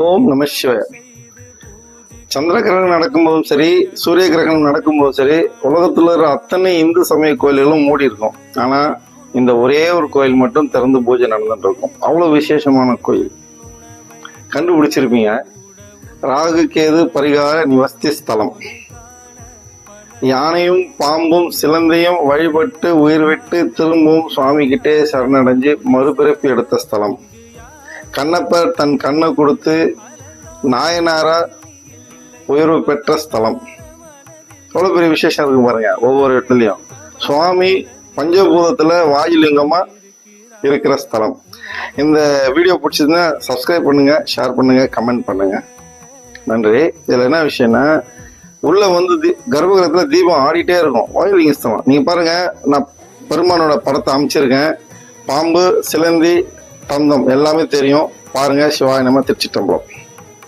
ஓம் நம சிவாய. சந்திர கிரகணம் நடக்கும்போதும் சரி சூரிய கிரகணம் நடக்கும்போதும் சரி உலகத்தில் இருக்கிற அத்தனை இந்து சமய கோயில்களும் மூடி இருக்கும். ஆனால் இந்த ஒரே ஒரு கோயில் மட்டும் திறந்து பூஜை நடந்துட்டு இருக்கும். அவ்வளோ விசேஷமான கோயில். கண்டுபிடிச்சிருப்பீங்க. ராகு கேது பரிகார நிவஸ்தி ஸ்தலம். யானையும் பாம்பும் சிலந்தையும் வழிபட்டு உயிர் விட்டு திரும்பவும் சுவாமி கிட்டே சரணடைஞ்சு மறுபிறப்பு எடுத்த ஸ்தலம். கண்ணப்பர் தன் கண்ணை கொடுத்து நாயனாரா உயர்வு பெற்ற ஸ்தலம். எவ்வளோ பெரிய விசேஷம் இருக்கு பாருங்க ஒவ்வொரு இடத்துலையும். சுவாமி பஞ்சபூதத்தில் வாயுலிங்கமாக இருக்கிற ஸ்தலம். இந்த வீடியோ பிடிச்சதுன்னா சப்ஸ்கிரைப் பண்ணுங்கள் ஷேர் பண்ணுங்கள் கமெண்ட் பண்ணுங்கள் நன்றி. இதில் என்ன விஷயம்னா உள்ளே வந்து தி- கர்ப்பகிரகத்தில் தீபம் ஆடிட்டே இருக்கும் வாயுலிங்க ஸ்தலம். நீங்கள் பாருங்கள் நான் பெருமானோட படத்தை அமைச்சிருக்கேன். பாம்பு சிலந்தி தந்தம் எல்லாமே தெரியும். பாருங்க சிவாய நம்ம திருச்சிட்டம்பலம்